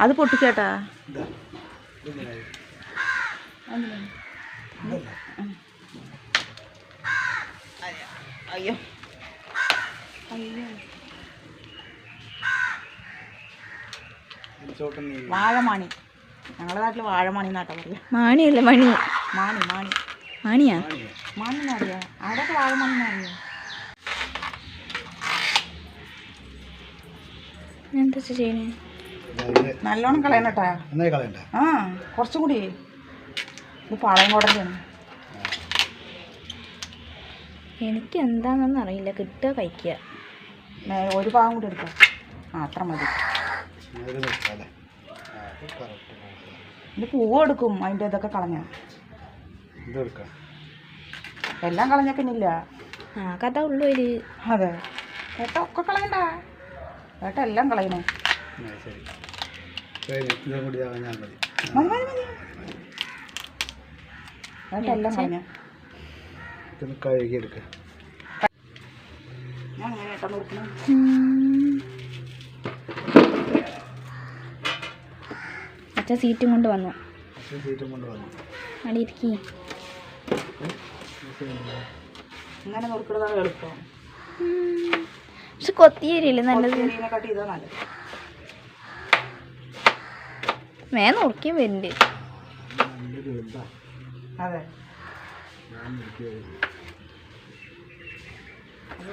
അത് പൊട്ടിക്കേട്ടാ ഇതാ. അയ്യോ. അയ്യോ വാഴമാണി. ഞങ്ങളുടെ നാട്ടിൽ വാഴമാണി എന്നാട്ടാ പറയാ. മാണിയല്ലേ മണി? മാണി മാണി. മാണിയാ? മാണി എന്നറിയാ അവിടെയൊക്കെ വാഴമാണി എന്നറിയാ എന്താ ചെയ്യണേ നല്ലോണം കളയണട്ടാ. നന്നായി കളയണ്ട? ആ കുറച്ചും കൂടി ഇത് പാളയം കോടതിയാണ്. എനിക്ക് എന്താണെന്നൊന്നും അറിയില്ല കിട്ടുക കഴിക്കുക ഒരു ഭാഗം കൂടി എടുക്കാം. ആ അത്ര മതി ഇത് പൂവ് എടുക്കും. അതിന്റെ ഇതൊക്കെ കളഞ്ഞ. എല്ലാം കളഞ്ഞ പിന്നില്ല. ആ കഥ ഉള്ളു അതിൽ അതെ. ഏട്ട ഒക്കെ കളയണ്ട? ഏട്ട എല്ലാം കളയണേ. ശരി. ഇതും കൂടി ഞാൻ മതി എല്ലാം കളഞ്ഞ. ഇതൊന്ന് കഴുകിയെടുക്കുക ഞാൻ അങ്ങനെ ഏട്ട അച്ഛൻ സീറ്റും കൊണ്ട് വന്നു. സീറ്റും കൊണ്ട് വന്നു. അവിടെ ഇരിക്കി. ഇങ്ങനെ നോക്കിടുന്നതാണ് എളുപ്പം. പക്ഷെ കൊത്തിയേരിയില്ല നല്ലത്? കട്ട് ഇതാ നല്ലത്. മേ നോക്കിയും വരുന്നുണ്ട്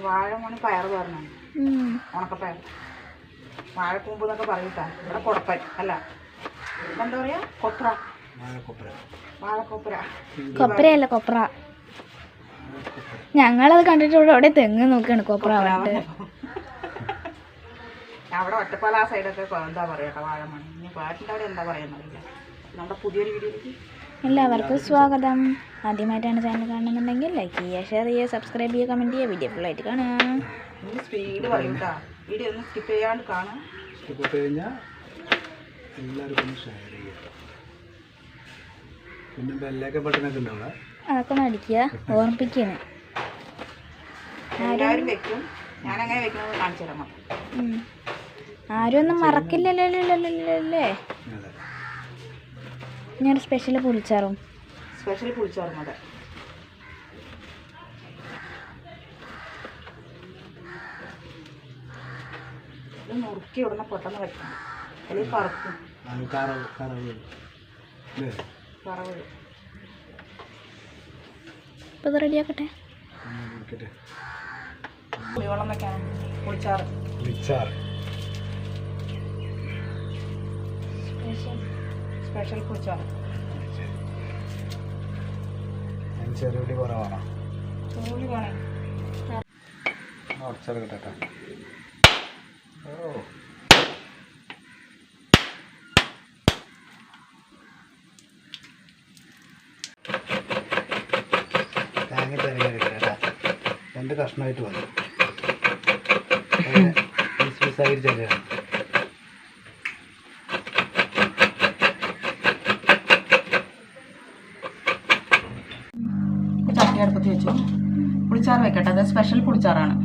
വാഴമണി. ഉണക്കപ്പയർ. വാഴക്കൂമ്പ് എന്നൊക്കെ പറയൂട്ടാ. ഇവിടെ കുടപ്പൻ അല്ല. എന്താ പറയാ? കൊപ്ര. വാഴക്കൊപ്ര. കൊപ്രയല്ല കൊപ്ര. ഞങ്ങളത് കണ്ടിട്ട് ഇവിടെ അവിടെ തെങ്ങ് നോക്കിയാണ് കൊപ്ര ആവട്ടെ അവിടെ ഒറ്റപ്പാല ആ സൈഡൊക്കെ എന്താ പറയാ വാഴമണി ഇനി പാട്ടിന്റെ അവിടെ എന്താ പറയുന്നറിയില്ല നമ്മുടെ പുതിയൊരു വീഡിയോയിലേക്ക് എല്ലാവർക്കും സ്വാഗതം. ആദ്യമായിട്ടാണ് ചാനൽ കാണുന്നുണ്ടെങ്കിൽ ലൈക്ക് ചെയ്യുക ഷെയർ ചെയ്യുക സബ്സ്ക്രൈബ് ചെയ്യുക കമന്റ് ചെയ്യുക. വീഡിയോ ഫുള്ളായിട്ട് കാണുക ഇനി സ്പീഡ് പറയൂട്ടാ വീഡിയോ ഒന്ന് സ്കിപ്പ് ചെയ്യാണ്ട് കാണാം. സ്കിപ്പ് കഴിഞ്ഞാൽ എല്ലാവർക്കും ഷെയർ ചെയ്യുക. പിന്നെ ബെല്ലൊക്കെ ബട്ടനൊക്കെ ഉണ്ടാവുക അതൊക്കെ ഒന്ന് അടിക്കുക ഓർമ്മിപ്പിക്കുന്നു എല്ലാവരും വെക്കും. ഞാൻ അങ്ങനെ വെക്കുന്നത് കാണിച്ചു തരാം. ആരും ഒന്നും മറക്കില്ലല്ലേ ഞാൻ സ്പെഷ്യൽ പുളിച്ചാറും. സ്പെഷ്യൽ പുളിച്ചാറും അതെ. ഇത് നുറുക്കി ഉടനെ പെട്ടെന്ന് വെക്കണം. അല്ലെങ്കിൽ കറുക്കും അത് കറവ്. കറവ്. അല്ലേ ഇപ്പോൾ ഇത് റെഡിയാക്കട്ടെ പുളിവെള്ളം വെക്കാനും പുളിച്ചാറ്. മിച്ചാർ സ്പെഷ്യൽ പുളിച്ചാറ് ചെറുപുളി കുറവാണോ. ചെറുപുളി കുറവാണ്. ഉടച്ചെടുക്കട്ടെ ഓ. തേങ്ങ തേങ്ങ എടുക്കട്ടെ രണ്ട് കഷ്ണമായിട്ട് വന്നു പീസ് പീസായിട്ട് ചെറിയാണ് സ്പെഷ്യൽ പുളിച്ചാറാണ്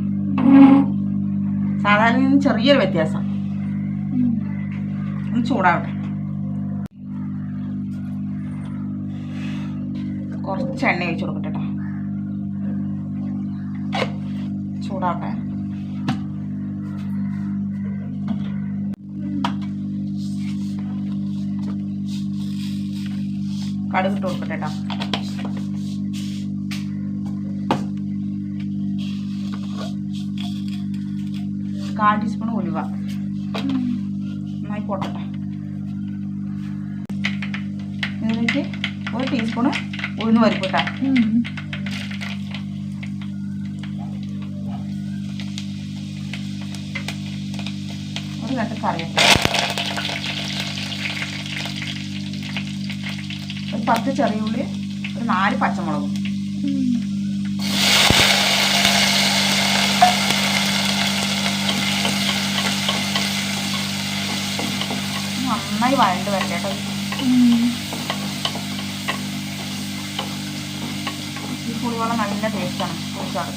സാധാരണ ചെറിയൊരു വ്യത്യാസം. ഒന്ന് ചൂടാവട്ടെ. കുറച്ച് എണ്ണ ഒഴിച്ചു കൊടുക്കട്ടെ കേട്ടോ ചൂടാവട്ടെ. കടുക് ഇട്ട് കൊടുക്കട്ടെ കേട്ടോ കാൽ ടീസ്പൂൺ ഉലുവ. നന്നായി പൊട്ടട്ടെ ഇതിലേക്ക് ഒരു ടീസ്പൂണ് ഉഴുന്ന് പരിപ്പിട്ട ഒരു രണ്ട് കറിവേപ്പില. ഒരു പത്ത് ചെറിയ ഉള്ളി ഒരു നാല് പച്ചമുളകും. നന്നായി വഴണ്ട് വരട്ടെ കേട്ടോ. ഈ പുളിവെള്ളം നല്ല ടേസ്റ്റാണ് പുളിച്ചാറ്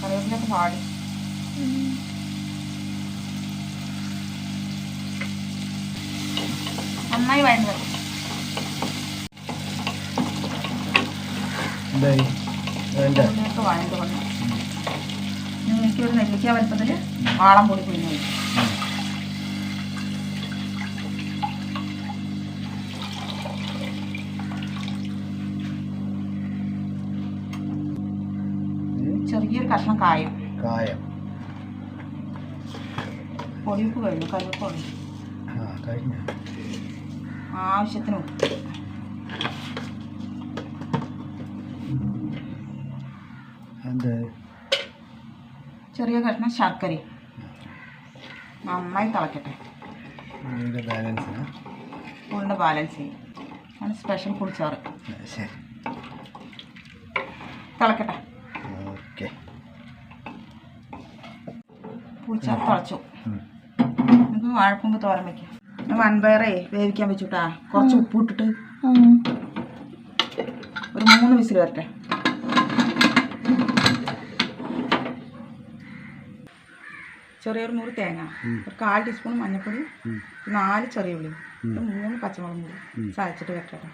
കറിവേപ്പിലൊക്കെ പാടി. നന്നായി വഴന്നത് എന്തായി വേണ്ട ഉള്ളിലേക്ക് വഴണ്ട് വന്നു ഇനി നെല്ലിക്ക വലുപ്പത്തിൽ വാളം പൊടി പിഴിഞ്ഞു ചെറിയൊരു കഷ്ണം കായം. കായം. പൊടിയുപ്പ് കഴിഞ്ഞു കരുപ്പ് കഴിഞ്ഞു. ആവശ്യത്തിന് ഉപ്പ്. ചെറിയ കഷ്ണം ശർക്കരയും നന്നായി തിളക്കട്ടെ. ഉള്ളിന്റെ ബാലൻസ് ചെയ്യും. ആണ് സ്പെഷ്യൽ പുളിച്ചാറ് ശരി. തിളക്കട്ടെ. ഓക്കെ. പുളിച്ചാറ് തിളച്ചു. നമുക്ക് വാഴപ്പൂമ്പ് തോരൻ വയ്ക്കാം വൻപയറേ വേവിക്കാൻ വെച്ചുട്ടാ. കുറച്ച് ഉപ്പ് ഇട്ടിട്ട് ഒരു മൂന്ന് വിസിൽ വരട്ടെ. ചെറിയൊരു നൂറ് തേങ്ങ ഒരു കാൽ ടീസ്പൂൺ മഞ്ഞൾപ്പൊടി നാല് ചെറിയ ഉള്ളി മൂന്ന് പച്ചമുളകും കൂടി ചതച്ചിട്ട് വെക്കട്ടെ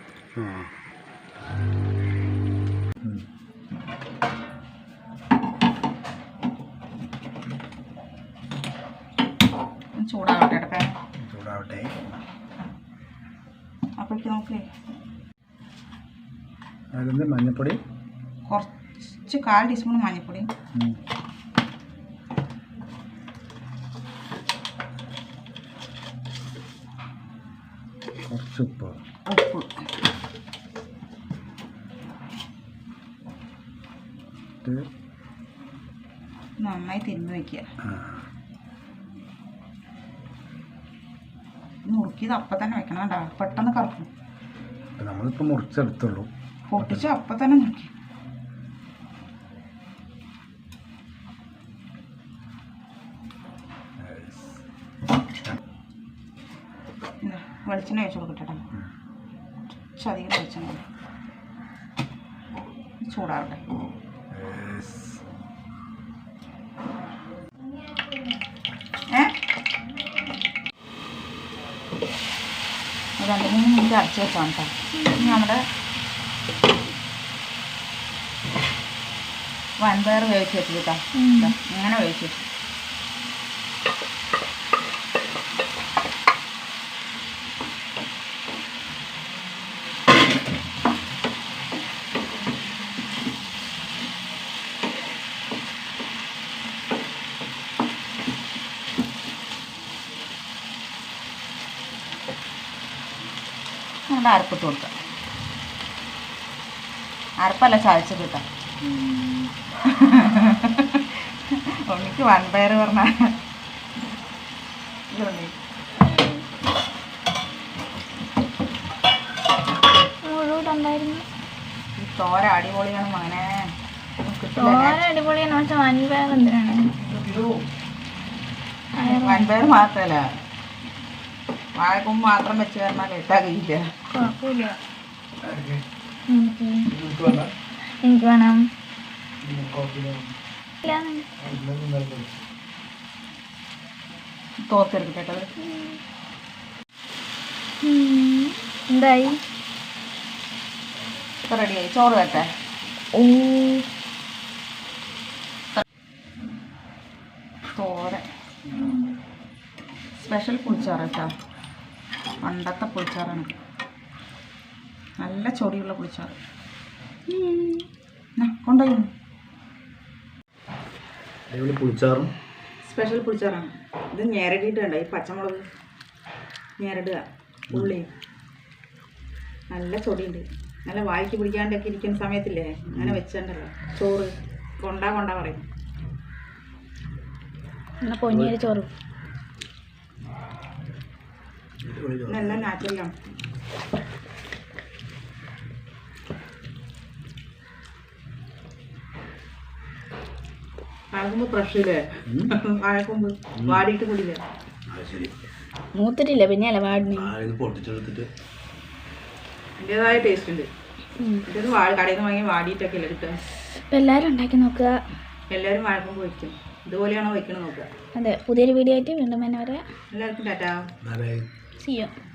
ചൂടാവട്ടെ ചൂടാവട്ടെ. അപ്പോഴേക്ക് നമുക്ക് അതിൽ മഞ്ഞപ്പൊടി. കുറച്ച് കാൽ ടീസ്പൂൺ മഞ്ഞൾപ്പൊടി കുറച്ച് ഉപ്പ് നന്നായി തിരുമ്പി വയ്ക്കുക ആ. നുറുക്കിയത് അപ്പം തന്നെ വെക്കണം കേട്ടോ. പെട്ടെന്ന് കറക്കും. നമ്മളിപ്പോൾ മുറിച്ചെടുത്തുള്ളൂ. പൊട്ടിച്ച് അപ്പം തന്നെ നുറുക്കി ഇതാ, വെളിച്ചെണ്ണ ഒഴിച്ച് കൊടുക്കട്ടെ കേട്ടോ കുറച്ച് അധികം വെളിച്ചെണ്ണ. ചൂടാവട്ടെ രണ്ട് മൂന്ന് മിനിറ്റ് അടച്ച് വെച്ചാണ് കേട്ടോ ഇനി നമ്മുടെ വൻപയർ വേവിച്ച് വെച്ചിട്ടാ കേട്ടോ ഇങ്ങനെ വേവിച്ച് വെച്ചു നമ്മുടെ അരപ്പിട്ട് കൊടുക്കാം. അരപ്പല്ല ചതച്ചത് കേട്ടോ ഉണ്ണിക്ക് വൻപയർ പറഞ്ഞ. മുഴുവനുണ്ടായിരുന്നു ഈ തോര അടിപൊളിയാണ് മകനെ തോര അടിപൊളിയാണ്? വൻപയർ എന്തിനാണ്? വൻപയർ മാത്രമല്ല വാഴക്കൊമ്പ് മാത്രം വെച്ച് തന്നാൽ ഇട്ടാകില്ല. കുഴപ്പമില്ല. എനിക്ക് വേണം. തോർത്തെടുക്കട്ടെ കേട്ടോ. എന്തായി? ഇപ്പം റെഡിയായി ചോറ് വെട്ടെ. ഓ. സ്പെഷ്യൽ പുളിച്ചാറ് കേട്ടോ. പണ്ടത്തെ പുളിച്ചാറാണ്. നല്ല ചൊടിയുള്ള പുളിച്ചാറ്. കൊണ്ടുപോയി. അടിപൊളി പുളിച്ചാറും. സ്പെഷ്യൽ പുളിച്ചാറാണ്. ഇത് ഞെരടിയിട്ടുണ്ട് ഈ പച്ചമുളക് ഞെരടുക. ഉള്ളി. നല്ല ചൊടിയുണ്ട് നല്ല വായിക്ക് പിടിക്കാണ്ടൊക്കെ ഇരിക്കുന്ന സമയത്തില്ലേ? അങ്ങനെ വെച്ചിട്ടുണ്ടല്ലോ ചോറ് കൊണ്ടാ കൊണ്ടാ പറയും. പൊന്നിയൊരു ചോറ് അടിപൊളി ചോറ്. ഇതെല്ലാം നാച്ചുറലാണ് വാഴക്കൊമ്പ് ഫ്രഷ് ഇല്ലേ വാഴക്കൊമ്പ് വാടിയിട്ട് കൂടിയില്ലേ അത് ശരി. മൂത്തിട്ടില്ല? പിന്നെ അല്ല വാടിന്. ആ ഇത് പൊട്ടിച്ചെടുത്തിട്ട് അതിന്റെതായ ടേസ്റ്റ് ഉണ്ട്. ഇത് വാഴ കടയിൽ നിന്ന് വാങ്ങി വാടിയിട്ടൊക്കെ അല്ലേ കിട്ടുക? അപ്പം എല്ലാവരും ഉണ്ടാക്കി നോക്കുക. എല്ലാവരും വഴക്കുമ്പോൾ വയ്ക്കും ഇതുപോലെയാണോ വയ്ക്കണമെന്ന് നോക്കുക. അതെ പുതിയൊരു വീഡിയോ ആയിട്ട് വീണ്ടും തന്നെ വരാം എല്ലാവർക്കും ടാറ്റാ. അതെ സിയോ